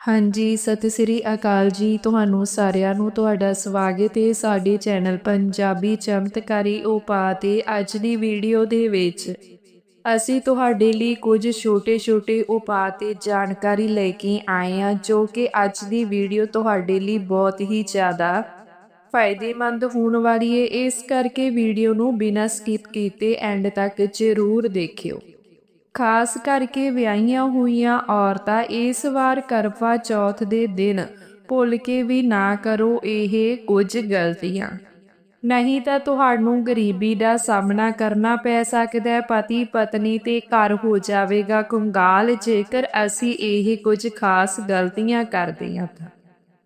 ਹਾਂਜੀ, ਸਤਿ ਸ੍ਰੀ ਅਕਾਲ ਜੀ। ਤੁਹਾਨੂੰ ਸਾਰਿਆਂ ਨੂੰ ਤੁਹਾਡਾ ਸਵਾਗਤ ਹੈ ਸਾਡੇ ਚੈਨਲ ਪੰਜਾਬੀ ਚਮਤਕਾਰੀ ਉਪਾਅ ਤੇ ਅੱਜ ਦੀ ਵੀਡੀਓ ਦੇ ਵਿੱਚ। ਅਸੀਂ ਤੁਹਾਡੇ ਲਈ ਕੁਝ ਛੋਟੇ-ਛੋਟੇ ਉਪਾਅ ਤੇ ਜਾਣਕਾਰੀ ਲੈ ਕੇ ਆਏ ਹਾਂ, ਜੋ ਕਿ ਅੱਜ ਦੀ ਵੀਡੀਓ ਤੁਹਾਡੇ ਲਈ ਬਹੁਤ ਹੀ ਜ਼ਿਆਦਾ ਫਾਇਦੇਮੰਦ ਹੋਣ ਵਾਲੀ ਹੈ। ਇਸ ਕਰਕੇ ਵੀਡੀਓ ਨੂੰ ਬਿਨਾਂ ਸਕਿਪ ਕੀਤੇ ਐਂਡ ਤੱਕ ਜ਼ਰੂਰ ਦੇਖਿਓ। ਖਾਸ ਕਰਕੇ ਵਿਆਹੀਆਂ ਹੋਈਆਂ ਔਰਤਾਂ ਇਸ ਵਾਰ ਕਰਵਾ ਚੌਥ ਦੇ ਦਿਨ ਭੁੱਲ ਕੇ ਵੀ ਨਾ ਕਰੋ ਇਹ ਕੁਝ ਗਲਤੀਆਂ। ਨਹੀਂ ਤਾਂ ਤੁਹਾਨੂੰ ਗਰੀਬੀ ਦਾ ਸਾਹਮਣਾ ਕਰਨਾ ਪੈ ਸਕਦਾ ਹੈ, ਪਤੀ ਪਤਨੀ ਤੇ ਘਰ ਹੋ ਜਾਵੇਗਾ। ਕੰਗਾਲ, ਜੇਕਰ ਅਸੀਂ ਇਹ ਕੁਝ ਖਾਸ ਗਲਤੀਆਂ ਕਰਦੇ ਹਾਂ ਤਾਂ।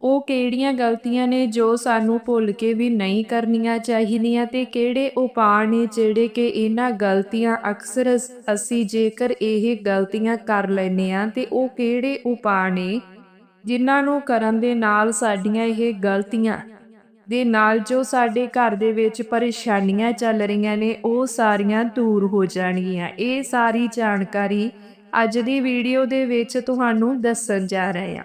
ਉਹ ਕਿਹੜੀਆਂ ਗਲਤੀਆਂ ਨੇ ਜੋ ਸਾਨੂੰ ਭੁੱਲ ਕੇ ਵੀ ਨਹੀਂ ਕਰਨੀਆਂ ਚਾਹੀਦੀਆਂ ਤੇ ਕਿਹੜੇ ਉਪਾਅ ਨੇ ਜਿਹੜੇ ਕਿ ਇਹਨਾਂ ਗਲਤੀਆਂ ਅਕਸਰ ਅਸੀਂ ਜੇਕਰ ਇਹ ਗਲਤੀਆਂ ਕਰ ਲੈਨੇ ਆ ਤੇ ਉਹ ਕਿਹੜੇ ਉਪਾਅ ਨੇ ਜਿਨ੍ਹਾਂ ਨੂੰ ਕਰਨ ਦੇ ਨਾਲ ਸਾਡੀਆਂ ਇਹ ਗਲਤੀਆਂ ਦੇ ਨਾਲ ਜੋ ਸਾਡੇ ਘਰ ਦੇ ਵਿੱਚ ਪਰੇਸ਼ਾਨੀਆਂ ਚੱਲ ਰਹੀਆਂ ਨੇ, ਉਹ ਸਾਰੀਆਂ ਦੂਰ ਹੋ ਜਾਣਗੀਆਂ। ਇਹ ਸਾਰੀ ਜਾਣਕਾਰੀ ਅੱਜ ਦੀ ਵੀਡੀਓ ਦੇ ਵਿੱਚ ਤੁਹਾਨੂੰ ਦੱਸਣ ਜਾ ਰਹੇ ਹਾਂ।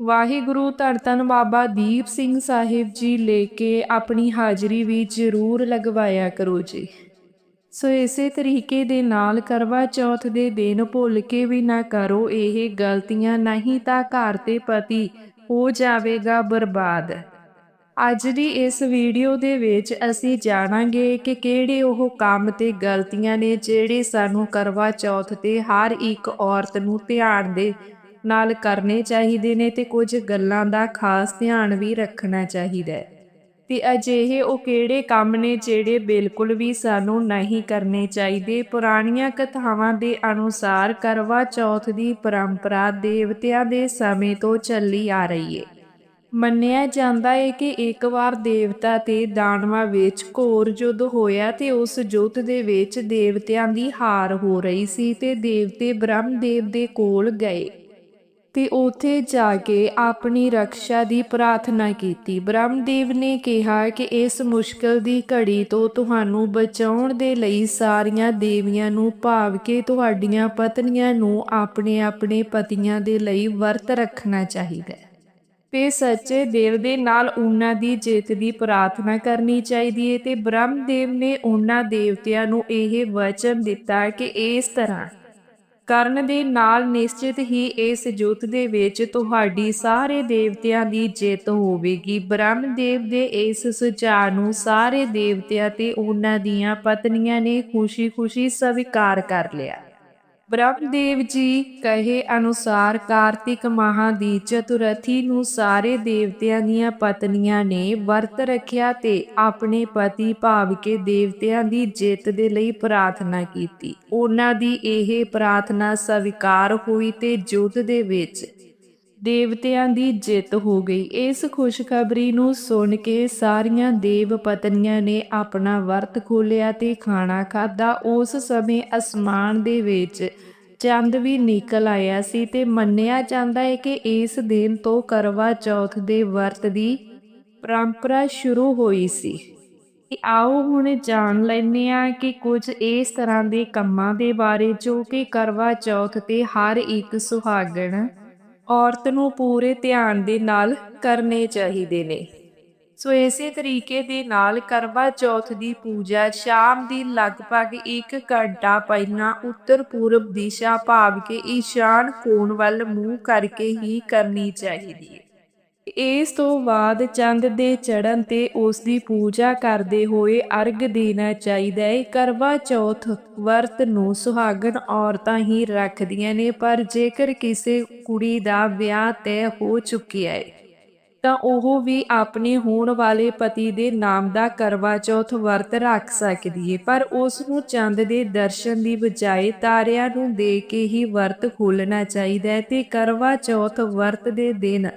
ਵਾਹਿਗੁਰੂ ਧੰਨ ਧੰਨ ਬਾਬਾ ਦੀਪ ਸਿੰਘ ਸਾਹਿਬ ਜੀ ਲੈ ਕੇ ਆਪਣੀ ਹਾਜ਼ਰੀ ਵੀ ਜ਼ਰੂਰ ਲਗਵਾਇਆ ਕਰੋ ਜੀ। ਸੋ ਇਸੇ ਤਰੀਕੇ ਦੇ ਨਾਲ ਕਰਵਾ ਚੌਥ ਦੇ ਦਿਨ ਭੁੱਲ ਕੇ ਵੀ ਨਾ ਕਰੋ ਇਹ ਗਲਤੀਆਂ ਨਹੀਂ ਤਾਂ ਘਰ ਤੇ ਪਤੀ ਹੋ ਜਾਵੇਗਾ ਬਰਬਾਦ। ਅੱਜ ਦੀ ਇਸ ਵੀਡੀਓ ਦੇ ਵਿੱਚ ਅਸੀਂ ਜਾਣਾਂਗੇ ਕਿ ਕਿਹੜੇ ਉਹ ਕੰਮ ਤੇ ਗਲਤੀਆਂ ਨੇ ਜਿਹੜੇ ਸਾਨੂੰ ਕਰਵਾ ਚੌਥ ਤੇ ਹਰ ਇੱਕ ਔਰਤ ਨੂੰ ਧਿਆਨ ਦੇ ਨਾਲ ਕਰਨੇ ਚਾਹੀਦੇ ਨੇ ਤੇ ਕੁਝ ਗੱਲਾਂ ਦਾ ਖਾਸ ਧਿਆਨ ਵੀ ਰੱਖਣਾ ਚਾਹੀਦਾ ਹੈ। ਤੇ ਅਜਿਹੇ ਉਹ ਕਿਹੜੇ ਕੰਮ ਨੇ ਜਿਹੜੇ ਬਿਲਕੁਲ ਵੀ ਸਾਨੂੰ ਨਹੀਂ ਕਰਨੇ ਚਾਹੀਦੇ? ਪੁਰਾਣੀਆਂ ਕਥਾਵਾਂ ਦੇ ਅਨੁਸਾਰ ਕਰਵਾ ਚੌਥ ਦੀ ਪਰੰਪਰਾ ਦੇਵਤਿਆਂ ਦੇ ਸਮੇਂ ਤੋਂ ਚੱਲੀ ਆ ਰਹੀ ਹੈ ਮੰਨਿਆ ਜਾਂਦਾ ਹੈ ਕਿ ਇੱਕ ਵਾਰ ਦੇਵਤਾ ਤੇ ਦਾਨਵਾਂ ਵਿੱਚ ਘੋਰ ਯੁੱਧ ਹੋਇਆ ਤੇ ਉਸ ਯੁੱਧ ਦੇ ਵਿੱਚ ਦੇਵਤਿਆਂ ਦੀ ਹਾਰ ਹੋ ਰਹੀ ਸੀ ਤੇ ਦੇਵਤੇ ਬ੍ਰਹਮਦੇਵ ਦੇ ਕੋਲ ਗਏ। ਤੇ ਉਥੇ ਜਾ ਕੇ ਆਪਣੀ ਰੱਖਿਆ ਦੀ ਪ੍ਰਾਰਥਨਾ ਕੀਤੀ। ਬ੍ਰਹਮਦੇਵ ਨੇ ਕਿਹਾ ਕਿ ਇਸ ਮੁਸ਼ਕਲ ਦੀ ਘੜੀ ਤੋਂ ਤੁਹਾਨੂੰ ਬਚਾਉਣ ਦੇ ਲਈ ਸਾਰੀਆਂ ਦੇਵੀਆਂ ਨੂੰ ਭਾਵ ਕੇ ਤੁਹਾਡੀਆਂ ਪਤਨੀਆਂ ਨੂੰ ਆਪਣੇ ਆਪਣੇ ਪਤੀਆਂ ਦੇ ਲਈ ਵਰਤ ਰੱਖਣਾ ਚਾਹੀਦਾ ਹੈ। ਤੇ ਸੱਚੇ ਦੇਵ ਦੇ ਨਾਲ ਉਹਨਾਂ ਦੀ ਜਿੱਤ ਦੀ ਪ੍ਰਾਰਥਨਾ ਕਰਨੀ ਚਾਹੀਦੀ ਹੈ ਤੇ ਬ੍ਰਹਮਦੇਵ ਨੇ ਉਹਨਾਂ ਦੇਵਤਿਆਂ ਨੂੰ ਇਹ ਵਚਨ ਦਿੱਤਾ ਕਿ ਇਸ ਤਰ੍ਹਾਂ ਕਰਨ ਦੇ ਨਾਲ ਨਿਸ਼ਚਿਤ ਹੀ ਇਸ ਜੁੱਤ ਦੇ ਵਿੱਚ ਤੁਹਾਡੀ ਸਾਰੇ ਦੇਵਤਿਆਂ ਦੀ ਜਿੱਤ ਹੋਵੇਗੀ। ਬ੍ਰਹਮਦੇਵ ਦੇ ਇਸ ਸੁਝਾਅ ਨੂੰ ਸਾਰੇ ਦੇਵਤਿਆਂ ਤੇ ਉਹਨਾਂ ਦੀਆਂ ਪਤਨੀਆਂ ਨੇ ਖੁਸ਼ੀ-ਖੁਸ਼ੀ ਸਵੀਕਾਰ ਕਰ ਲਿਆ। ਬ੍ਰਹਮਦੇਵ ਜੀ ਕਹੇ ਅਨੁਸਾਰ ਕਾਰਤਿਕ ਮਾਹ ਦੀ ਚਤੁਰਥੀ ਨੂੰ ਸਾਰੇ ਦੇਵਤਿਆਂ ਦੀਆਂ ਪਤਨੀਆਂ ਨੇ ਵਰਤ ਰੱਖਿਆ ਤੇ ਆਪਣੇ ਪਤੀ ਭਾਵ ਕੇ ਦੇਵਤਿਆਂ ਦੀ ਜਿੱਤ ਦੇ ਲਈ ਪ੍ਰਾਰਥਨਾ ਕੀਤੀ। ਉਹਨਾਂ ਦੀ ਇਹ ਪ੍ਰਾਰਥਨਾ ਸਵੀਕਾਰ ਹੋਈ ਤੇ ਜੁੱਧ ਦੇ ਵਿੱਚ ਦੇਵਤਿਆਂ ਦੀ ਜਿੱਤ ਹੋ ਗਈ। ਇਸ ਖੁਸ਼ਖਬਰੀ ਨੂੰ ਸੁਣ ਕੇ ਸਾਰੀਆਂ ਦੇਵ ਪਤਨੀਆਂ ਨੇ ਆਪਣਾ ਵਰਤ ਖੋਲਿਆ ਤੇ ਖਾਣਾ ਖਾਦਾ ਉਸ ਸਮੇਂ ਅਸਮਾਨ ਦੇ ਵਿੱਚ ਚੰਦ ਵੀ ਨਿਕਲ ਆਇਆ ਸੀ ਤੇ ਮੰਨਿਆ ਜਾਂਦਾ ਹੈ ਕਿ ਇਸ ਦਿਨ ਤੋਂ ਕਰਵਾ ਚੌਥ ਦੇ ਵਰਤ ਦੀ ਪਰੰਪਰਾ ਸ਼ੁਰੂ ਹੋਈ ਸੀ। ਆਓ ਹੁਣ ਜਾਣ ਲੈਂਦੇ ਆ ਕਿ ਕੁਝ ਇਸ ਤਰ੍ਹਾਂ ਦੇ ਕੰਮਾਂ ਦੇ ਬਾਰੇ ਜੋ ਕਿ ਕਰਵਾ ਚੌਥ ਤੇ ਹਰ ਇੱਕ ਸੁਹਾਗਣ ਔਰਤ ਨੂੰ ਪੂਰੇ ਧਿਆਨ ਦੇ ਨਾਲ ਕਰਨੇ ਚਾਹੀਦੇ ਨੇ। ਸੋ ਇਸੇ ਤਰੀਕੇ ਦੇ ਨਾਲ ਕਰਵਾ ਚੌਥ ਦੀ ਪੂਜਾ ਸ਼ਾਮ ਦੀ ਲਗਭਗ 1 ਘੰਟਾ ਪਹਿਲਾਂ ਉੱਤਰ ਪੂਰਬ ਦਿਸ਼ਾ ਭਾਵ ਕੇ ਈਸ਼ਾਨ ਕੋਣ ਵੱਲ ਮੂੰਹ ਕਰਕੇ ਹੀ ਕਰਨੀ ਚਾਹੀਦੀ ਹੈ। ਇਸ ਤੋਂ ਬਾਅਦ ਚੰਦ ਦੇ ਚੜਨ ਤੇ ਉਸ ਦੀ ਪੂਜਾ ਕਰਦੇ ਹੋਏ ਅਰਗ ਦੇਣਾ ਚਾਹੀਦਾ ਹੈ ਕਰਵਾ ਚੌਥ, ਵਰਤ ਨੂੰ ਸੁਹਾਗਣ ਔਰਤਾਂ ਹੀ ਰੱਖਦੀਆਂ ਨੇ, ਪਰ ਜੇਕਰ ਕਿਸੇ ਕੁੜੀ ਦਾ ਵਿਆਹ ਤੈਅ ਹੋ ਚੁੱਕਿਆ ਹੈ ਤਾਂ ਉਹ ਵੀ ਆਪਣੇ ਹੋਣ ਵਾਲੇ ਪਤੀ ਦੇ ਨਾਮ ਦਾ ਕਰਵਾ ਚੌਥ ਵਰਤ ਰੱਖ ਸਕਦੀ ਹੈ ਪਰ ਉਸ ਨੂੰ ਚੰਦ ਦੇ ਦਰਸ਼ਨ ਦੀ ਬਜਾਏ ਤਾਰਿਆਂ ਨੂੰ ਦੇ ਕੇ ਹੀ ਵਰਤ ਖੋਲਣਾ ਚਾਹੀਦਾ ਹੈ ਤੇ ਕਰਵਾ ਚੌਥ ਵਰਤ ਦੇ ਦਿਨ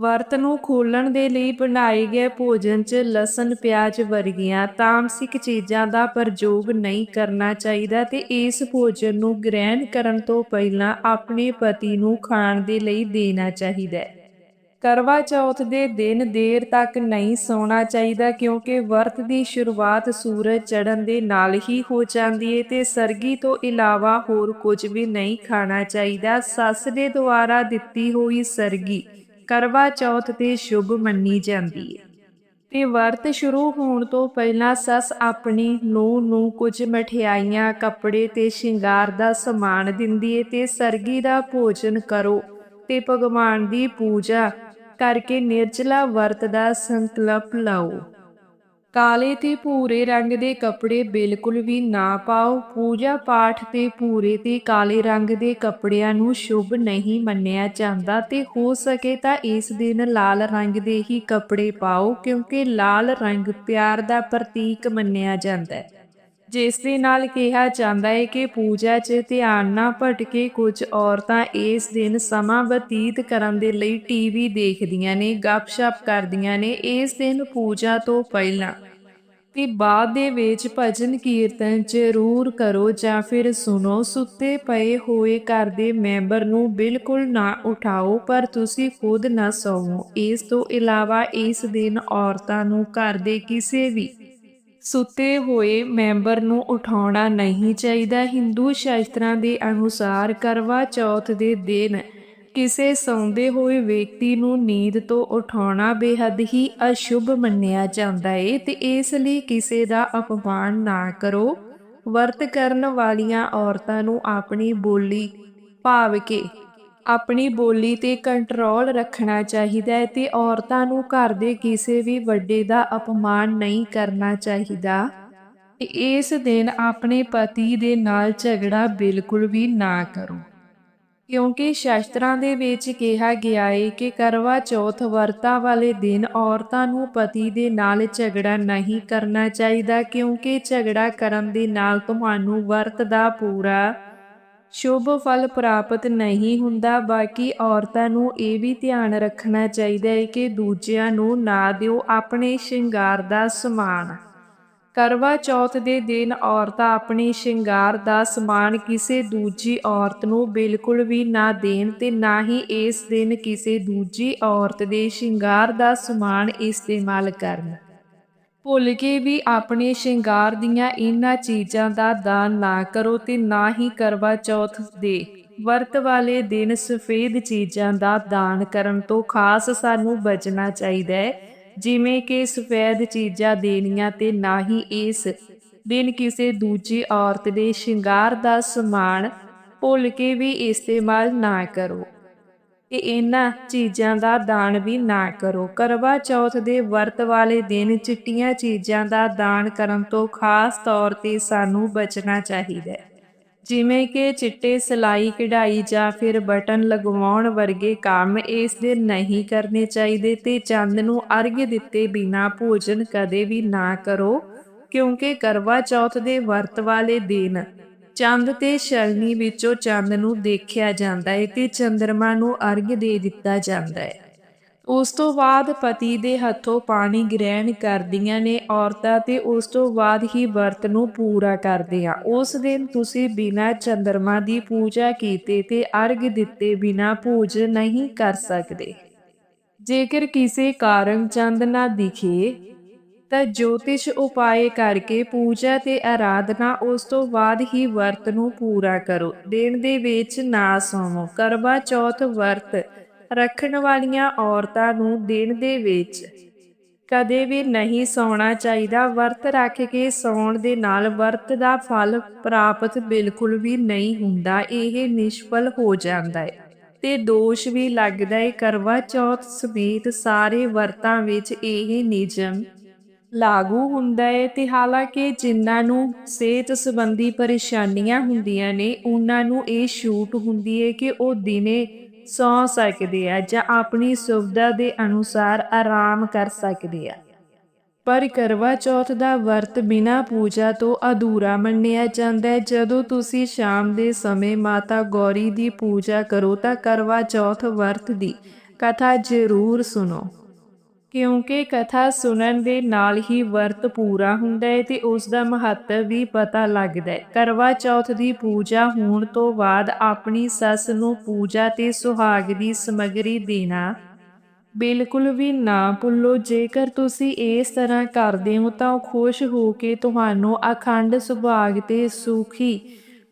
ਵਰਤ ਨੂੰ ਖੋਲਣ ਦੇ ਲਈ ਬਣਾਏ ਗਏ ਭੋਜਨ 'ਚ ਲਸਣ, ਪਿਆਜ਼ ਵਰਗੀਆਂ ਤਾਮਸਿਕ ਚੀਜ਼ਾਂ ਦਾ ਪ੍ਰਯੋਗ ਨਹੀਂ ਕਰਨਾ ਚਾਹੀਦਾ ਤੇ ਇਸ ਭੋਜਨ ਨੂੰ ਗ੍ਰਹਿਣ ਕਰਨ ਤੋਂ ਪਹਿਲਾਂ ਆਪਣੇ ਪਤੀ ਨੂੰ ਖਾਣ ਦੇ ਲਈ ਦੇਣਾ ਚਾਹੀਦਾ ਹੈ। ਕਰਵਾ ਚੌਥ ਦੇ ਦਿਨ ਦੇਰ ਤੱਕ ਨਹੀਂ ਸੌਣਾ ਚਾਹੀਦਾ ਕਿਉਂਕਿ ਵਰਤ ਦੀ ਸ਼ੁਰੂਆਤ ਸੂਰਜ ਚੜ੍ਹਨ ਦੇ ਨਾਲ ਹੀ ਹੋ ਜਾਂਦੀ ਹੈ ਤੇ ਸਰਗੀ ਤੋਂ ਇਲਾਵਾ ਹੋਰ ਕੁਝ ਵੀ ਨਹੀਂ ਖਾਣਾ ਚਾਹੀਦਾ। ਸੱਸ ਦੇ ਦੁਆਰਾ ਦਿੱਤੀ ਹੋਈ ਸਰਗੀ ਕਰਵਾ ਚੌਥ ਤੇ ਸ਼ੁਭ ਮੰਨੀ ਜਾਂਦੀ ਹੈ ਤੇ ਵਰਤ ਸ਼ੁਰੂ ਹੋਣ ਤੋਂ ਪਹਿਲਾਂ ਸੱਸ ਆਪਣੀ ਨੂੰਹ ਨੂੰ ਕੁਝ ਮਠਿਆਈਆਂ, ਕੱਪੜੇ ਤੇ ਸ਼ਿੰਗਾਰ ਦਾ ਸਮਾਨ ਦਿੰਦੀ ਹੈ ਤੇ ਸਰਗੀ ਦਾ ਭੋਜਨ ਕਰੋ ਤੇ ਭਗਵਾਨ ਦੀ ਪੂਜਾ ਕਰਕੇ ਨਿਰਜਲਾ ਵਰਤ ਦਾ ਸੰਕਲਪ ਲਓ। ਕਾਲੇ ਤੇ ਭੂਰੇ ਰੰਗ ਦੇ ਕੱਪੜੇ ਬਿਲਕੁਲ ਵੀ ਨਾ ਪਾਓ। ਪੂਜਾ ਪਾਠ ਤੇ ਭੂਰੇ ਤੇ ਕਾਲੇ ਰੰਗ ਦੇ ਕੱਪੜਿਆਂ ਨੂੰ ਸ਼ੁਭ ਨਹੀਂ ਮੰਨਿਆ ਜਾਂਦਾ ਤੇ ਹੋ ਸਕੇ ਤਾਂ ਇਸ ਦਿਨ ਲਾਲ ਰੰਗ ਦੇ ਹੀ ਕੱਪੜੇ ਪਾਓ ਕਿਉਂਕਿ ਲਾਲ ਰੰਗ ਪਿਆਰ ਦਾ ਪ੍ਰਤੀਕ ਮੰਨਿਆ ਜਾਂਦਾ ਹੈ। ਜਿਸ ਦੇ ਨਾਲ ਕਿਹਾ ਜਾਂਦਾ ਹੈ ਕਿ ਪੂਜਾ 'ਚ ਧਿਆਨ ਨਾ ਭਟਕੇ ਕੁਝ ਔਰਤਾਂ ਇਸ ਦਿਨ ਸਮਾਂ ਬਤੀਤ ਕਰਨ ਦੇ ਲਈ ਟੀਵੀ ਦੇਖਦੀਆਂ ਨੇ, ਗੱਪਸ਼ਪ ਕਰਦੀਆਂ ਨੇ, ਇਸ ਦਿਨ ਪੂਜਾ ਤੋਂ ਪਹਿਲਾਂ। ਤੇ ਬਾਅਦ ਦੇ ਵਿੱਚ ਭਜਨ ਕੀਰਤਨ ਜ਼ਰੂਰ ਕਰੋ ਜਾਂ ਫਿਰ ਸੁਣੋ, ਸੁੱਤੇ ਪਏ ਹੋਏ ਘਰ ਦੇ ਮੈਂਬਰ ਨੂੰ ਬਿਲਕੁਲ ਨਾ ਉਠਾਓ, ਪਰ ਤੁਸੀਂ ਖੁਦ ਨਾ ਸੌਵੋ। ਇਸ ਤੋਂ ਇਲਾਵਾ ਇਸ ਦਿਨ ਔਰਤਾਂ ਨੂੰ ਘਰ ਦੇ ਕਿਸੇ ਵੀ ਸੁੱਤੇ ਹੋਏ ਮੈਂਬਰ ਨੂੰ ਉਠਾਉਣਾ ਨਹੀਂ ਚਾਹੀਦਾ। ਹਿੰਦੂ ਸ਼ਾਸਤਰਾਂ ਦੇ ਅਨੁਸਾਰ ਕਰਵਾ ਚੌਥ ਦੇ ਦਿਨ ਕਿਸੇ ਸੌਂਦੇ ਹੋਏ ਵਿਅਕਤੀ ਨੂੰ ਨੀਂਦ ਤੋਂ ਉਠਾਉਣਾ ਬੇਹੱਦ ਹੀ ਅਸ਼ੁਭ ਮੰਨਿਆ ਜਾਂਦਾ ਹੈ ਤੇ ਇਸ ਲਈ ਕਿਸੇ ਦਾ ਅਪਮਾਨ ਨਾ ਕਰੋ। ਵਰਤ ਕਰਨ ਵਾਲੀਆਂ ਔਰਤਾਂ ਨੂੰ ਆਪਣੀ ਬੋਲੀ ਭਾਵ ਕੇ ਆਪਣੀ ਬੋਲੀ ਤੇ ਕੰਟਰੋਲ ਰੱਖਣਾ ਚਾਹੀਦਾ ਹੈ ਤੇ ਔਰਤਾਂ ਨੂੰ ਘਰ ਦੇ ਕਿਸੇ ਵੀ ਵੱਡੇ ਦਾ ਅਪਮਾਨ ਨਹੀਂ ਕਰਨਾ ਚਾਹੀਦਾ। ਇਸ ਦਿਨ ਆਪਣੇ ਪਤੀ ਦੇ ਨਾਲ ਝਗੜਾ ਬਿਲਕੁਲ ਵੀ ਨਾ ਕਰੋ। ਕਿਉਂਕਿ ਸ਼ਾਸਤਰਾਂ ਦੇ ਵਿੱਚ ਕਿਹਾ ਗਿਆ ਹੈ ਕਿ ਕਰਵਾ ਚੌਥ ਵਰਤਾ ਵਾਲੇ ਦਿਨ ਔਰਤਾਂ ਨੂੰ ਪਤੀ ਦੇ ਨਾਲ ਝਗੜਾ ਨਹੀਂ ਕਰਨਾ ਚਾਹੀਦਾ ਕਿਉਂਕਿ ਝਗੜਾ ਕਰਨ ਦੇ ਨਾਲ ਤੁਹਾਨੂੰ ਵਰਤ ਦਾ ਪੂਰਾ ਸ਼ੁਭ ਫਲ ਪ੍ਰਾਪਤ ਨਹੀਂ ਹੁੰਦਾ, ਬਾਕੀ ਔਰਤਾਂ ਨੂੰ ਇਹ ਵੀ ਧਿਆਨ ਰੱਖਣਾ ਚਾਹੀਦਾ ਹੈ ਕਿ ਦੂਜਿਆਂ ਨੂੰ ਨਾ ਦਿਓ ਆਪਣੇ ਸ਼ਿੰਗਾਰ ਦਾ ਸਮਾਨ। ਕਰਵਾ ਚੌਥ ਦੇ ਦਿਨ ਔਰਤਾਂ ਆਪਣੇ ਸ਼ਿੰਗਾਰ ਦਾ ਸਮਾਨ ਕਿਸੇ ਦੂਜੀ ਔਰਤ ਨੂੰ ਬਿਲਕੁਲ ਵੀ ਨਾ ਦੇਣ ਤੇ ਨਾ ਹੀ ਇਸ ਦਿਨ ਕਿਸੇ ਦੂਜੀ ਔਰਤ ਦੇ ਸ਼ਿੰਗਾਰ ਦਾ ਸਮਾਨ ਇਸਤੇਮਾਲ ਕਰਨ। ਭੁੱਲ ਕੇ ਵੀ ਆਪਣੇ ਸ਼ਿੰਗਾਰ ਦੀਆਂ ਇਹਨਾਂ ਚੀਜ਼ਾਂ ਦਾ ਦਾਨ ਨਾ ਕਰੋ ਤੇ ਨਾ ਹੀ ਕਰਵਾ ਚੌਥ ਦੇ ਵਰਤ ਵਾਲੇ ਦਿਨ ਸਫੇਦ ਚੀਜ਼ਾਂ ਦਾ ਦਾਨ ਕਰਨ ਤੋਂ ਖਾਸ ਸਾਨੂੰ ਬਚਣਾ ਚਾਹੀਦਾ ਹੈ। ਜਿਵੇਂ ਕਿ ਸਫੈਦ ਚੀਜ਼ਾਂ ਦੇਣੀਆਂ ਤੇ ਨਾ ਹੀ ਇਸ ਦਿਨ ਕਿਸੇ ਦੂਜੀ ਔਰਤ ਦੇ ਸ਼ਿੰਗਾਰ ਦਾ ਸਮਾਨ ਭੁੱਲ ਕੇ ਵੀ ਇਸਤੇਮਾਲ ਨਾ ਕਰੋ। ਤੇ ਇਹਨਾਂ ਚੀਜ਼ਾਂ ਦਾ ਦਾਨ ਵੀ ਨਾ ਕਰੋ। ਕਰਵਾ ਚੌਥ ਦੇ ਵਰਤ ਵਾਲੇ ਦਿਨ ਚਿੱਟੀਆਂ ਚੀਜ਼ਾਂ ਦਾ ਦਾਨ ਕਰਨ ਤੋਂ ਖਾਸ ਤੌਰ ਤੇ ਸਾਨੂੰ ਬਚਣਾ ਚਾਹੀਦਾ ਹੈ। ਜਿਵੇਂ ਕਿ ਚਿੱਟੇ ਸਲਾਈ ਕਢਾਈ ਜਾਂ ਫਿਰ ਬਟਨ ਲਗਵਾਉਣ ਵਰਗੇ ਕੰਮ ਇਸ ਦਿਨ ਨਹੀਂ ਕਰਨੇ ਚਾਹੀਦੇ ਤੇ ਚੰਦ ਨੂੰ ਅਰਘ ਦਿੱਤੇ ਬਿਨਾ ਭੋਜਨ ਕਦੇ ਵੀ ਨਾ ਕਰੋ, ਕਿਉਂਕਿ ਕਰਵਾ ਚੌਥ ਦੇ ਵਰਤ ਵਾਲੇ ਦਿਨ ਚੰਦ ਤੇ ਸ਼ਰਨੀ ਵਿੱਚੋਂ ਚੰਦ ਨੂੰ ਦੇਖਿਆ ਜਾਂਦਾ ਹੈ ਤੇ ਚੰਦਰਮਾ ਨੂੰ ਅਰਗ ਦੇ ਦਿੱਤਾ ਜਾਂਦਾ ਹੈ ਉਸ ਤੋਂ ਬਾਅਦ ਪਤੀ ਦੇ ਹੱਥੋਂ ਪਾਣੀ ਗ੍ਰਹਿਣ ਕਰਦੀਆਂ ਨੇ ਔਰਤਾਂ ਤੇ ਉਸ ਤੋਂ ਬਾਅਦ ਹੀ ਵਰਤ ਨੂੰ ਪੂਰਾ ਕਰਦੇ ਆ। ਉਸ ਦਿਨ ਤੁਸੀਂ ਬਿਨਾਂ ਚੰਦਰਮਾ ਦੀ ਪੂਜਾ ਕੀਤੇ ਤੇ ਅਰਗ ਦਿੱਤੇ ਬਿਨਾਂ ਪੂਜ ਨਹੀਂ ਕਰ ਸਕਦੇ। ਜੇਕਰ ਕਿਸੇ ਕਾਰਨ ਚੰਦ ਨਾ ਦਿਖੇ ਤਾਂ ਜੋਤਿਸ਼ ਉਪਾਏ ਕਰਕੇ ਪੂਜਾ ਤੇ ਆਰਾਧਨਾ ਉਸ ਤੋਂ ਬਾਅਦ ਹੀ ਵਰਤ ਨੂੰ ਪੂਰਾ ਕਰੋ। ਦਿਨ ਦੇ ਵਿੱਚ ਨਾ ਸੌਵੋ। ਕਰਵਾ ਚੌਥ ਵਰਤ ਰੱਖਣ ਵਾਲੀਆਂ ਔਰਤਾਂ ਨੂੰ ਦਿਨ ਦੇ ਵਿੱਚ ਕਦੇ ਵੀ ਨਹੀਂ ਸੌਣਾ ਚਾਹੀਦਾ। ਵਰਤ ਰੱਖ ਕੇ ਸੌਣ ਦੇ ਨਾਲ ਵਰਤ ਦਾ ਫਲ ਪ੍ਰਾਪਤ ਬਿਲਕੁਲ ਵੀ ਨਹੀਂ ਹੁੰਦਾ। ਇਹ ਨਿਸ਼ਫਲ ਹੋ ਜਾਂਦਾ ਹੈ ਤੇ ਦੋਸ਼ ਵੀ ਲੱਗਦਾ ਹੈ। ਕਰਵਾ ਚੌਥ ਸਮੇਤ ਸਾਰੇ ਵਰਤਾਂ ਵਿੱਚ ਇਹ ਨਿਯਮ ਲਾਗੂ ਹੁੰਦਾ ਹੈ ਤੇ ਹਾਲਾਂਕਿ ਜਿਨ੍ਹਾਂ ਨੂੰ ਸਿਹਤ ਸੰਬੰਧੀ ਪਰੇਸ਼ਾਨੀਆਂ ਹੁੰਦੀਆਂ ਨੇ, ਉਹਨਾਂ ਨੂੰ ਇਹ ਛੂਟ ਹੁੰਦੀ ਹੈ ਕਿ ਉਹ ਦਿਨੇ ਸੌ ਸਕਦੇ ਆ ਜਾਂ ਆਪਣੀ ਸੁਵਿਧਾ ਦੇ ਅਨੁਸਾਰ ਆਰਾਮ ਕਰ ਸਕਦੇ ਆ। ਪਰ ਕਰਵਾ ਚੌਥ ਦਾ ਵਰਤ ਬਿਨਾ ਪੂਜਾ ਤੋਂ ਅਧੂਰਾ ਮੰਨਿਆ ਜਾਂਦਾ ਹੈ। ਜਦੋਂ ਤੁਸੀਂ ਸ਼ਾਮ ਦੇ ਸਮੇਂ ਮਾਤਾ ਗੌਰੀ ਦੀ ਪੂਜਾ ਕਰੋ ਤਾਂ ਕਰਵਾ ਚੌਥ ਵਰਤ ਦੀ ਕਥਾ ਜ਼ਰੂਰ ਸੁਣੋ। ਕਿਉਂਕਿ ਕਥਾ ਸੁਣਨ ਦੇ ਨਾਲ ਹੀ ਵਰਤ ਪੂਰਾ ਹੁੰਦਾ ਹੈ ਤੇ ਉਸ ਦਾ ਮਹੱਤਵ ਵੀ ਪਤਾ ਲੱਗਦਾ ਹੈ। ਕਰਵਾ ਚੌਥ ਦੀ ਪੂਜਾ ਹੋਣ ਤੋਂ ਬਾਅਦ ਆਪਣੀ ਸੱਸ ਨੂੰ ਪੂਜਾ ਤੇ ਸੁਹਾਗ ਦੀ ਸਮਗਰੀ ਦੇਣਾ। ਬਿਲਕੁਲ ਵੀ ਨਾ ਭੁੱਲੋ, ਜੇਕਰ ਤੁਸੀਂ ਇਸ ਤਰ੍ਹਾਂ ਕਰਦੇ ਹੋ ਤਾਂ ਉਹ ਖੁਸ਼ ਹੋ ਕੇ ਤੁਹਾਨੂੰ ਅਖੰਡ ਸੁਭਾਗ ਤੇ ਸੁਖੀ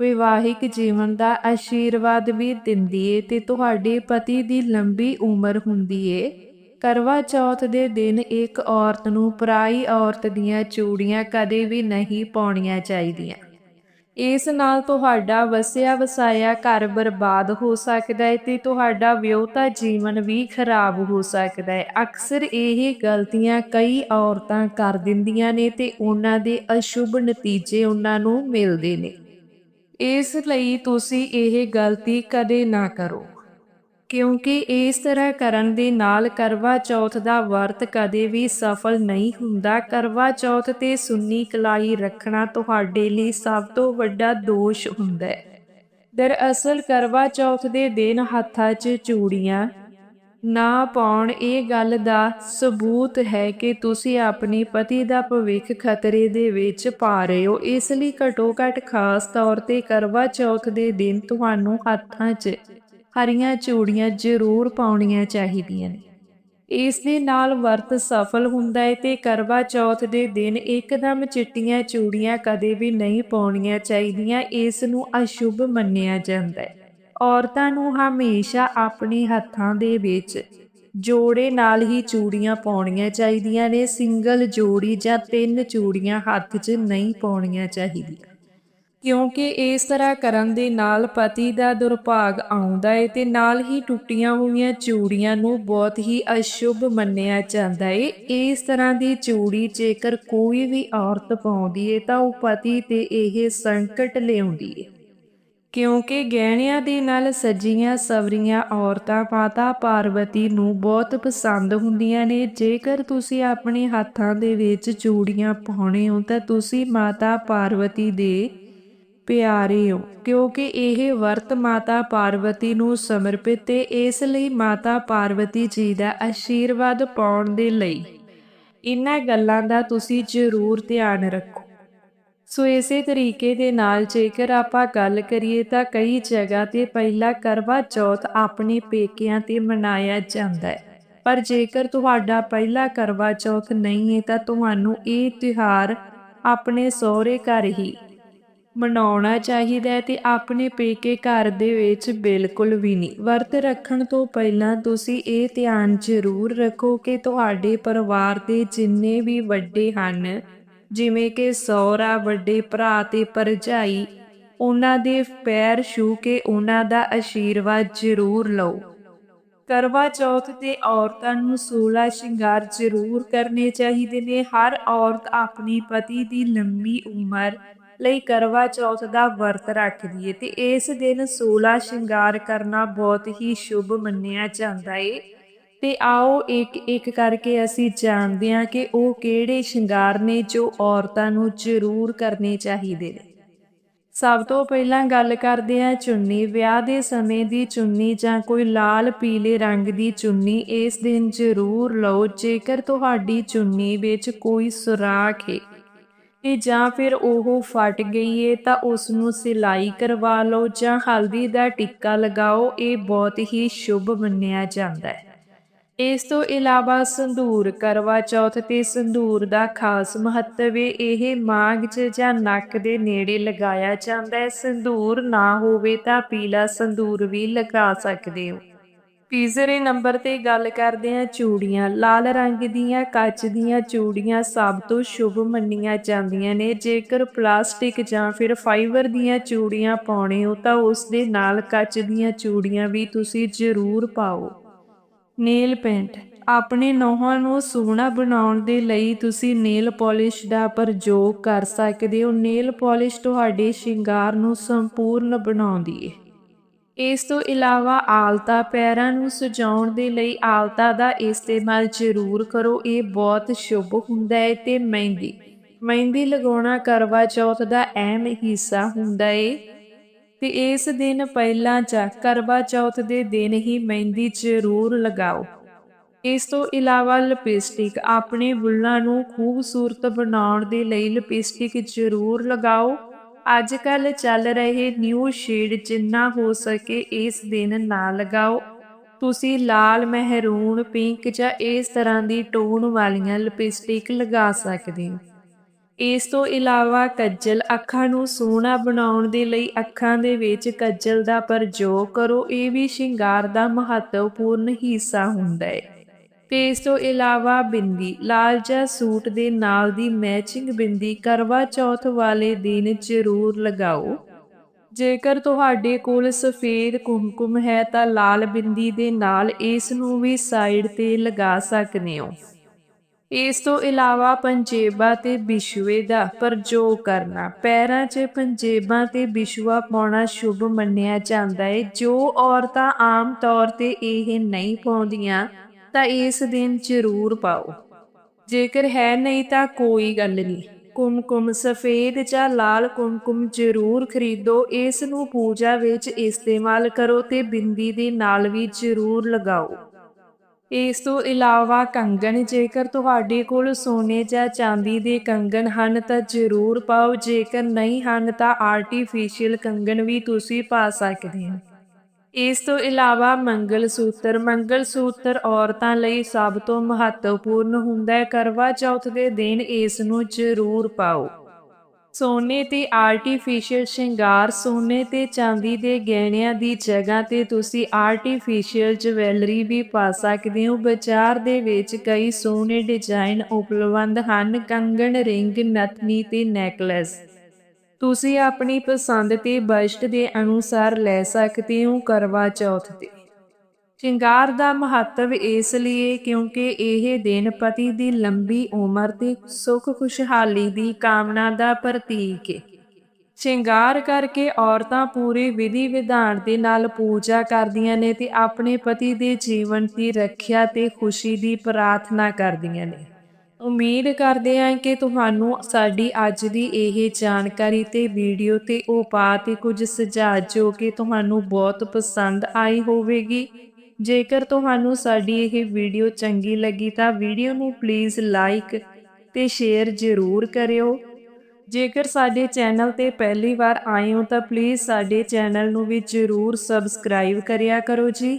ਵਿਵਾਹਿਕ ਜੀਵਨ ਦਾ ਆਸ਼ੀਰਵਾਦ ਵੀ ਦਿੰਦੀ ਏ ਤੇ ਤੁਹਾਡੇ ਪਤੀ ਦੀ ਲੰਬੀ ਉਮਰ ਹੁੰਦੀ ਏ। ਕਰਵਾ ਚੌਥ ਦੇ ਦਿਨ ਇੱਕ ਔਰਤ ਨੂੰ ਪਰਾਈ ਔਰਤ ਦੀਆਂ ਚੂੜੀਆਂ ਕਦੇ ਵੀ ਨਹੀਂ ਪਾਉਣੀਆਂ ਚਾਹੀਦੀਆਂ। ਇਸ ਨਾਲ ਤੁਹਾਡਾ ਵਸਿਆ ਵਸਾਇਆ ਘਰ ਬਰਬਾਦ ਹੋ ਸਕਦਾ ਹੈ ਤੇ ਤੁਹਾਡਾ ਵਿਆਹਤਾ ਜੀਵਨ ਵੀ ਖਰਾਬ ਹੋ ਸਕਦਾ ਹੈ। ਅਕਸਰ ਇਹ ਗਲਤੀਆਂ ਕਈ ਔਰਤਾਂ ਕਰ ਦਿੰਦੀਆਂ ਨੇ ਤੇ ਉਹਨਾਂ ਦੇ ਅਸ਼ੁਭ ਨਤੀਜੇ ਉਹਨਾਂ ਨੂੰ ਮਿਲਦੇ ਨੇ। ਇਸ ਲਈ ਤੁਸੀਂ ਇਹ ਗਲਤੀ ਕਦੇ ਨਾ ਕਰੋ। ਕਿਉਂਕਿ ਇਸ ਤਰ੍ਹਾਂ ਕਰਨ ਦੇ ਨਾਲ ਕਰਵਾ ਚੌਥ ਦਾ ਵਰਤ ਕਦੇ ਵੀ ਸਫਲ ਨਹੀਂ ਹੁੰਦਾ। ਕਰਵਾ ਚੌਥ ਤੇ ਸੁੰਨੀ ਕਲਾਈ ਰੱਖਣਾ ਤੁਹਾਡੇ ਲਈ ਸਭ ਤੋਂ ਵੱਡਾ ਦੋਸ਼ ਹੁੰਦਾ ਹੈ। ਦਰਅਸਲ ਕਰਵਾ ਚੌਥ ਦੇ ਦਿਨ ਹੱਥਾਂ 'ਚ ਚੂੜੀਆਂ ਨਾ ਪਾਉਣ ਇਹ ਗੱਲ ਦਾ ਸਬੂਤ ਹੈ ਕਿ ਤੁਸੀਂ ਆਪਣੇ ਪਤੀ ਦਾ ਭਵਿੱਖ ਖਤਰੇ ਦੇ ਵਿੱਚ ਪਾ ਰਹੇ ਹੋ। ਇਸ ਲਈ ਘਟੋ ਘਟ ਖਾਸ ਤੌਰ ਤੇ ਕਰਵਾ ਚੌਥ ਦੇ ਦਿਨ ਤੁਹਾਨੂੰ ਹੱਥਾਂ 'ਚ ਹਰੀਆਂ ਚੂੜੀਆਂ ਜ਼ਰੂਰ ਪਾਉਣੀਆਂ ਚਾਹੀਦੀਆਂ ਨੇ। ਇਸ ਦੇ ਨਾਲ ਵਰਤ ਸਫਲ ਹੁੰਦਾ ਹੈ ਤੇ ਕਰਵਾ ਚੌਥ ਦੇ ਦਿਨ ਇੱਕਦਮ ਚਿੱਟੀਆਂ ਚੂੜੀਆਂ ਕਦੇ ਵੀ ਨਹੀਂ ਪਾਉਣੀਆਂ ਚਾਹੀਦੀਆਂ, ਇਸ ਨੂੰ ਅਸ਼ੁਭ ਮੰਨਿਆ ਜਾਂਦਾ ਹੈ। ਔਰਤਾਂ ਨੂੰ ਹਮੇਸ਼ਾ ਆਪਣੇ ਹੱਥਾਂ ਦੇ ਵਿੱਚ ਜੋੜੇ ਨਾਲ ਹੀ ਚੂੜੀਆਂ ਪਾਉਣੀਆਂ ਚਾਹੀਦੀਆਂ ਨੇ, ਸਿੰਗਲ ਜੋੜੀ ਜਾਂ ਤਿੰਨ ਚੂੜੀਆਂ ਹੱਥ 'ਚ ਨਹੀਂ ਪਾਉਣੀਆਂ ਚਾਹੀਦੀਆਂ। ਕਿਉਂਕਿ ਇਸ ਤਰ੍ਹਾਂ ਕਰਨ ਦੇ ਨਾਲ ਪਤੀ ਦਾ ਦੁਰਭਾਗ ਆਉਂਦਾ ਹੈ ਤੇ ਨਾਲ ਹੀ ਟੁੱਟੀਆਂ ਹੋਈਆਂ ਚੂੜੀਆਂ ਨੂੰ ਬਹੁਤ ਹੀ ਅਸ਼ੁਭ ਮੰਨਿਆ ਜਾਂਦਾ ਹੈ ਇਸ ਤਰ੍ਹਾਂ ਦੀ ਚੂੜੀ ਜੇਕਰ ਕੋਈ ਵੀ ਔਰਤ ਪਾਉਂਦੀ ਹੈ ਤਾਂ ਉਹ ਪਤੀ ਤੇ ਇਹ ਸੰਕਟ ਲਿਆਉਂਦੀ ਹੈ ਕਿਉਂਕਿ ਗਹਿਣਿਆਂ ਦੇ ਨਾਲ ਸਜੀਆਂ ਸਵਰੀਆਂ ਔਰਤਾਂ ਮਾਤਾ ਪਾਰਵਤੀ ਨੂੰ ਬਹੁਤ ਪਸੰਦ ਹੁੰਦੀਆਂ ਨੇ। ਜੇਕਰ ਤੁਸੀਂ ਆਪਣੇ ਹੱਥਾਂ ਦੇ ਵਿੱਚ ਚੂੜੀਆਂ ਪਾਉਣੇ ਹੋ ਤਾਂ ਤੁਸੀਂ ਮਾਤਾ ਪਾਰਵਤੀ ਦੇ ਪਿਆਰੇ ਹੋ ਕਿਉਂਕਿ ਇਹ ਵਰਤ ਮਾਤਾ ਪਾਰਵਤੀ ਨੂੰ ਸਮਰਪਿਤ ਹੈ ਇਸ ਲਈ ਮਾਤਾ ਪਾਰਵਤੀ ਜੀ ਦਾ ਆਸ਼ੀਰਵਾਦ ਪਾਉਣ ਦੇ ਲਈ। ਇਹਨਾਂ ਗੱਲਾਂ ਦਾ ਤੁਸੀਂ ਜ਼ਰੂਰ ਧਿਆਨ ਰੱਖੋ। ਸੋ ਇਸੇ ਤਰੀਕੇ ਦੇ ਨਾਲ ਜੇਕਰ ਆਪਾਂ ਗੱਲ ਕਰੀਏ ਤਾਂ ਕਈ ਜਗ੍ਹਾ ਤੇ ਪਹਿਲਾ ਕਰਵਾ ਚੌਥ ਆਪਣੇ ਪੇਕਿਆਂ ਤੇ ਮਨਾਇਆ ਜਾਂਦਾ ਹੈ। ਪਰ ਜੇਕਰ ਤੁਹਾਡਾ ਪਹਿਲਾ ਕਰਵਾ ਚੌਥ ਨਹੀਂ ਹੈ ਤਾਂ ਤੁਹਾਨੂੰ ਇਹ ਤਿਉਹਾਰ ਆਪਣੇ ਸਹੁਰੇ ਘਰ ਹੀ ਮਨਾਉਣਾ ਚਾਹੀਦਾ ਹੈ ਤੇ ਆਪਣੇ ਪੇਕੇ ਘਰ ਦੇ ਵਿੱਚ ਬਿਲਕੁਲ ਵੀ ਨਹੀਂ। ਵਰਤ ਰੱਖਣ ਤੋਂ ਪਹਿਲਾਂ ਤੁਸੀਂ ਇਹ ਧਿਆਨ ਜ਼ਰੂਰ ਰੱਖੋ ਕਿ ਤੁਹਾਡੇ ਪਰਿਵਾਰ ਦੇ ਜਿੰਨੇ ਵੀ ਵੱਡੇ ਹਨ, ਜਿਵੇਂ ਕਿ ਸਹੁਰਾ, ਵੱਡੇ ਭਰਾ ਤੇ ਭਰਜਾਈ, ਉਹਨਾਂ ਦੇ ਪੈਰ ਛੂ ਕੇ ਉਹਨਾਂ ਦਾ ਆਸ਼ੀਰਵਾਦ ਜ਼ਰੂਰ ਲਓ। ਕਰਵਾ ਚੌਥ ਤੇ ਔਰਤਾਂ ਨੂੰ ਸੋਲਾ ਸ਼ਿੰਗਾਰ ਜ਼ਰੂਰ ਕਰਨੇ ਚਾਹੀਦੇ ਨੇ। ਹਰ ਔਰਤ ਆਪਣੀ ਪਤੀ ਦੀ ਲੰਮੀ ਉਮਰ ਲਈ ਕਰਵਾ ਚੌਥ ਦਾ ਵਰਤ ਰੱਖਦੀ ਏ ਤੇ ਇਸ ਦਿਨ ਸੋਲਾ ਸ਼ਿੰਗਾਰ ਕਰਨਾ ਬਹੁਤ ਹੀ ਸ਼ੁਭ ਮੰਨਿਆ ਜਾਂਦਾ ਏ। ਤੇ ਆਓ ਇੱਕ ਇੱਕ ਕਰਕੇ ਅਸੀਂ ਜਾਣਦੇ ਹਾਂ ਕਿ ਉਹ ਕਿਹੜੇ ਸ਼ਿੰਗਾਰ ਨੇ ਜੋ ਔਰਤਾਂ ਨੂੰ ਜ਼ਰੂਰ ਕਰਨੇ ਚਾਹੀਦੇ ਨੇ। ਸਭ ਤੋਂ ਪਹਿਲਾਂ ਗੱਲ ਕਰਦੇ ਹਾਂ ਚੁੰਨੀ। ਵਿਆਹ ਦੇ ਸਮੇਂ ਦੀ ਚੁੰਨੀ ਜਾਂ ਕੋਈ ਲਾਲ, ਪੀਲੇ ਰੰਗ ਦੀ ਚੁੰਨੀ, ਇਸ ਦਿਨ ਜ਼ਰੂਰ ਲਓ। ਜੇਕਰ ਤੁਹਾਡੀ ਚੁੰਨੀ ਵਿੱਚ ਕੋਈ ਸੁਰਾਖ ਹੈ ਤੇ ਜਾਂ ਫਿਰ ਉਹ ਫਟ ਗਈ ਏ ਤਾਂ ਉਸ ਨੂੰ ਸਿਲਾਈ ਕਰਵਾ ਲਓ ਜਾਂ ਹਲਦੀ ਦਾ ਟਿੱਕਾ ਲਗਾਓ, ਇਹ ਬਹੁਤ ਹੀ ਸ਼ੁਭ ਮੰਨਿਆ ਜਾਂਦਾ ਹੈ। ਇਸ ਤੋਂ ਇਲਾਵਾ ਸੰਧੂਰ ਕਰਵਾ ਚੌਥ ਤੇ ਸੰਧੂਰ ਦਾ ਖਾਸ ਮਹੱਤਵ ਹੈ ਇਹ ਮਾਂਗ 'ਚ ਜਾਂ ਨੱਕ ਦੇ ਨੇੜੇ ਲਗਾਇਆ ਜਾਂਦਾ ਹੈ। ਸੰਧੂਰ ਨਾ ਹੋਵੇ ਤਾਂ ਪੀਲਾ ਸੰਧੂਰ ਵੀ ਲਗਾ ਸਕਦੇ ਹੋ। ਤੀਸਰੇ ਨੰਬਰ ਤੇ ਗੱਲ ਕਰਦੇ ਹਾਂ ਚੂੜੀਆਂ। ਲਾਲ ਰੰਗ ਦੀਆਂ, ਕੱਚ ਦੀਆਂ ਚੂੜੀਆਂ ਸਭ ਤੋਂ ਸ਼ੁਭ ਮੰਨੀਆਂ ਜਾਂਦੀਆਂ ਨੇ। ਜੇਕਰ ਪਲਾਸਟਿਕ ਜਾਂ ਫਿਰ ਫਾਈਬਰ ਦੀਆਂ ਚੂੜੀਆਂ ਪਾਉਣੇ ਹੋ ਤਾਂ ਉਸ ਦੇ ਨਾਲ ਕੱਚ ਦੀਆਂ ਚੂੜੀਆਂ ਵੀ ਤੁਸੀਂ ਜ਼ਰੂਰ ਪਾਓ। Nail paint. ਆਪਣੇ ਨੋਹਾਂ ਨੂੰ ਸੋਹਣਾ ਬਣਾਉਣ ਦੇ ਲਈ ਤੁਸੀਂ ਨੇਲ ਪਾਲਿਸ਼ ਦਾ ਪ੍ਰਯੋਗ ਕਰ ਸਕਦੇ ਹੋ। ਨੇਲ ਪਾਲਿਸ਼ ਤੁਹਾਡੇ ਸ਼ਿੰਗਾਰ ਨੂੰ ਸੰਪੂਰਨ ਬਣਾਉਂਦੀ ਹੈ ਇਸ ਤੋਂ ਇਲਾਵਾ ਆਲਤਾ ਪੈਰਾਂ ਨੂੰ ਸਜਾਉਣ ਦੇ ਲਈ ਆਲਤਾ ਦਾ ਇਸਤੇਮਾਲ ਜ਼ਰੂਰ ਕਰੋ। ਇਹ ਬਹੁਤ ਸ਼ੁਭ ਹੁੰਦਾ ਹੈ ਤੇ ਮਹਿੰਦੀ ਮਹਿੰਦੀ ਲਗਾਉਣਾ ਕਰਵਾ ਚੌਥ ਦਾ ਅਹਿਮ ਹਿੱਸਾ ਹੁੰਦਾ ਹੈ ਤੇ ਇਸ ਦਿਨ ਪਹਿਲਾਂ ਜਾਂ ਕਰਵਾ ਚੌਥ ਦੇ ਦਿਨ ਹੀ ਮਹਿੰਦੀ ਜ਼ਰੂਰ ਲਗਾਓ। ਇਸ ਤੋਂ ਇਲਾਵਾ ਲਿਪਸਟਿਕ ਆਪਣੇ ਬੁੱਲਾਂ ਨੂੰ ਖੂਬਸੂਰਤ ਬਣਾਉਣ ਦੇ ਲਈ ਲਿਪਸਟਿਕ ਜ਼ਰੂਰ ਲਗਾਓ। ਅੱਜ ਕੱਲ ਚੱਲ ਰਹੇ ਨਿਊ ਸ਼ੇਡ ਜਿੰਨਾ ਹੋ ਸਕੇ ਇਸ ਦਿਨ ਨਾ ਲਗਾਓ। ਤੁਸੀਂ ਲਾਲ, ਮਹਿਰੂਨ ਪਿੰਕ ਜਾਂ ਇਸ ਤਰ੍ਹਾਂ ਦੀ ਟੋਨ ਵਾਲੀਆਂ ਲਿਪਸਟਿਕ ਲਗਾ ਸਕਦੇ ਹੋ। ਇਸ ਤੋਂ ਇਲਾਵਾ ਕੱਜਲ ਅੱਖਾਂ ਨੂੰ ਸੋਹਣਾ ਬਣਾਉਣ ਦੇ ਲਈ ਅੱਖਾਂ ਦੇ ਵਿੱਚ ਕੱਜਲ ਦਾ ਪ੍ਰਯੋਗ ਕਰੋ। ਇਹ ਵੀ ਸ਼ਿੰਗਾਰ ਦਾ ਮਹੱਤਵਪੂਰਨ ਹਿੱਸਾ ਹੁੰਦਾ ਹੈ। ਤੇ ਇਸ ਤੋਂ ਇਲਾਵਾ ਬਿੰਦੀ ਲਾਲ ਜਾਂ ਸੂਟ ਦੇ ਨਾਲ ਦੀ ਮੈਚਿੰਗ ਬਿੰਦੀ ਕਰਵਾ ਚੌਥ ਵਾਲੇ ਦਿਨ ਜ਼ਰੂਰ ਲਗਾਓ। ਜੇਕਰ ਤੁਹਾਡੇ ਕੋਲ ਸਫੇਦ ਕੁਮਕੁਮ ਹੈ ਤਾਂ ਲਾਲ ਬਿੰਦੀ ਦੇ ਨਾਲ ਇਸ ਨੂੰ ਵੀ ਸਾਈਡ ਤੇ ਲਗਾ ਸਕਦੇ ਹੋ। ਇਸ ਤੋਂ ਇਲਾਵਾ ਪੰਜੇਬਾਂ ਤੇ ਬਿਸ਼ੂਏ ਦਾ ਪ੍ਰਯੋਗ ਕਰਨਾ। ਪੈਰਾਂ 'ਚ ਪੰਜੇਬਾਂ ਤੇ ਬਿਸ਼ੂਆ ਪਾਉਣਾ ਸ਼ੁਭ ਮੰਨਿਆ ਜਾਂਦਾ ਹੈ। ਜੋ ਔਰਤਾਂ ਆਮ ਤੌਰ ਤੇ ਇਹ ਨਹੀਂ ਪਾਉਂਦੀਆਂ ਤਾਂ ਇਸ ਦਿਨ ਜ਼ਰੂਰ ਪਾਓ। ਜੇਕਰ ਹੈ ਨਹੀਂ ਤਾਂ ਕੋਈ ਗੱਲ ਨਹੀਂ। ਕੁਮਕੁਮ ਸਫੇਦ ਜਾਂ ਲਾਲ ਕੁਮਕੁਮ ਜ਼ਰੂਰ ਖਰੀਦੋ। ਇਸ ਨੂੰ ਪੂਜਾ ਵਿੱਚ ਇਸਤੇਮਾਲ ਕਰੋ ਤੇ ਬਿੰਦੀ ਦੇ ਨਾਲ ਵੀ ਜ਼ਰੂਰ ਲਗਾਓ। ਇਸ ਤੋਂ ਇਲਾਵਾ ਕੰਗਣ, ਜੇਕਰ ਤੁਹਾਡੇ ਕੋਲ ਸੋਨੇ ਜਾਂ ਚਾਂਦੀ ਦੇ ਕੰਗਣ ਹਨ ਤਾਂ ਜ਼ਰੂਰ ਪਾਓ। ਜੇਕਰ ਨਹੀਂ ਹਨ ਤਾਂ ਆਰਟੀਫੀਸ਼ੀਅਲ ਕੰਗਣ ਵੀ ਤੁਸੀਂ ਪਾ ਸਕਦੇ ਹੋ। ਇਸ ਤੋਂ ਇਲਾਵਾ ਮੰਗਲ ਸੂਤਰ ਮੰਗਲ ਸੂਤਰ ਔਰਤਾਂ ਲਈ ਸਭ ਤੋਂ ਮਹੱਤਵਪੂਰਨ ਹੁੰਦਾ ਹੈ, ਕਰਵਾ ਚੌਥ ਦੇ ਦਿਨ ਇਸ ਨੂੰ ਜ਼ਰੂਰ ਪਾਓ। ਸੋਨੇ ਤੇ ਆਰਟੀਫੀਸ਼ੀਅਲ ਸ਼ਿੰਗਾਰ, ਸੋਨੇ ਤੇ ਚਾਂਦੀ ਦੇ ਗਹਿਣਿਆਂ ਦੀ ਜਗ੍ਹਾ ਤੇ ਤੁਸੀਂ ਆਰਟੀਫੀਸ਼ੀਅਲ ਜਵੈਲਰੀ ਵੀ ਪਾ ਸਕਦੇ ਹੋ। ਬਾਜ਼ਾਰ ਦੇ ਵਿੱਚ ਕਈ ਸੋਨੇ ਡਿਜ਼ਾਈਨ ਉਪਲਬਧ ਹਨ, ਕੰਗਣ, ਰਿੰਗ ਨਥਨੀ ਤੇ ਨੈਕਲੇਸ ਤੁਸੀਂ ਆਪਣੀ ਪਸੰਦ ਤੇ ਬਜਟ ਦੇ ਅਨੁਸਾਰ ਲੈ ਸਕਦੇ ਹੋ ਕਰਵਾ ਚੌਥ ਤੇ। ਸ਼ਿੰਗਾਰ ਦਾ ਮਹੱਤਵ ਇਸ ਲਈ ਕਿਉਂਕਿ ਇਹ ਦਿਨ ਪਤੀ ਦੀ ਲੰਬੀ ਉਮਰ ਤੇ ਸੁੱਖ ਖੁਸ਼ਹਾਲੀ ਦੀ ਕਾਮਨਾ ਦਾ ਪ੍ਰਤੀਕ ਹੈ। ਸ਼ਿੰਗਾਰ ਕਰਕੇ ਔਰਤਾਂ ਪੂਰੇ ਵਿਧੀ ਵਿਧਾਨ ਦੇ ਨਾਲ ਪੂਜਾ ਕਰਦੀਆਂ ਨੇ ਤੇ ਆਪਣੇ ਪਤੀ ਦੇ ਜੀਵਨ ਦੀ ਰੱਖਿਆ ਤੇ ਖੁਸ਼ੀ ਦੀ ਪ੍ਰਾਰਥਨਾ ਕਰਦੀਆਂ ਨੇ। ਉਮੀਦ ਕਰਦੇ ਹਾਂ ਕਿ ਤੁਹਾਨੂੰ ਸਾਡੀ ਅੱਜ ਦੀ ਇਹ ਜਾਣਕਾਰੀ ਤੇ ਵੀਡੀਓ ਤੇ ਉਪਾਅ ਤੇ ਕੁਝ ਸੁਝਾਅ ਜੋ ਕਿ ਤੁਹਾਨੂੰ ਬਹੁਤ ਪਸੰਦ ਆਈ ਹੋਵੇਗੀ। ਜੇਕਰ ਤੁਹਾਨੂੰ ਸਾਡੀ ਇਹ ਵੀਡੀਓ ਚੰਗੀ ਲੱਗੀ ਤਾਂ ਵੀਡੀਓ ਨੂੰ ਪਲੀਜ਼ ਲਾਈਕ ਤੇ ਸ਼ੇਅਰ ਜ਼ਰੂਰ ਕਰਿਓ। ਜੇਕਰ ਸਾਡੇ ਚੈਨਲ ਤੇ ਪਹਿਲੀ ਵਾਰ ਆਏ ਹੋ ਤਾਂ ਪਲੀਜ਼ ਸਾਡੇ ਚੈਨਲ ਨੂੰ ਵੀ ਜ਼ਰੂਰ ਸਬਸਕ੍ਰਾਈਬ ਕਰਿਆ ਕਰੋ ਜੀ।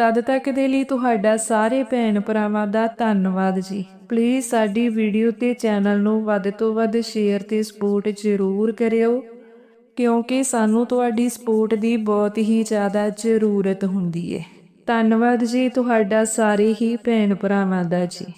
ਤਦ ਤੱਕ ਦੇ ਲਈ ਤੁਹਾਡਾ ਸਾਰੇ ਭੈਣ ਭਰਾਵਾਂ ਦਾ ਧੰਨਵਾਦ ਜੀ। ਪਲੀਜ਼ ਸਾਡੀ ਵੀਡੀਓ ਤੇ ਚੈਨਲ ਨੂੰ ਵੱਧ ਤੋਂ ਵੱਧ ਸ਼ੇਅਰ ਤੇ ਸਪੋਰਟ ਜ਼ਰੂਰ ਕਰਿਓ, ਕਿਉਂਕਿ ਸਾਨੂੰ ਤੁਹਾਡੀ ਸਪੋਰਟ ਦੀ ਬਹੁਤ ਹੀ ਜ਼ਿਆਦਾ ਜ਼ਰੂਰਤ ਹੁੰਦੀ ਹੈ ਧੰਨਵਾਦ ਜੀ ਤੁਹਾਡਾ ਸਾਰੇ ਹੀ ਭੈਣ ਭਰਾਵਾਂ ਦਾ ਜੀ।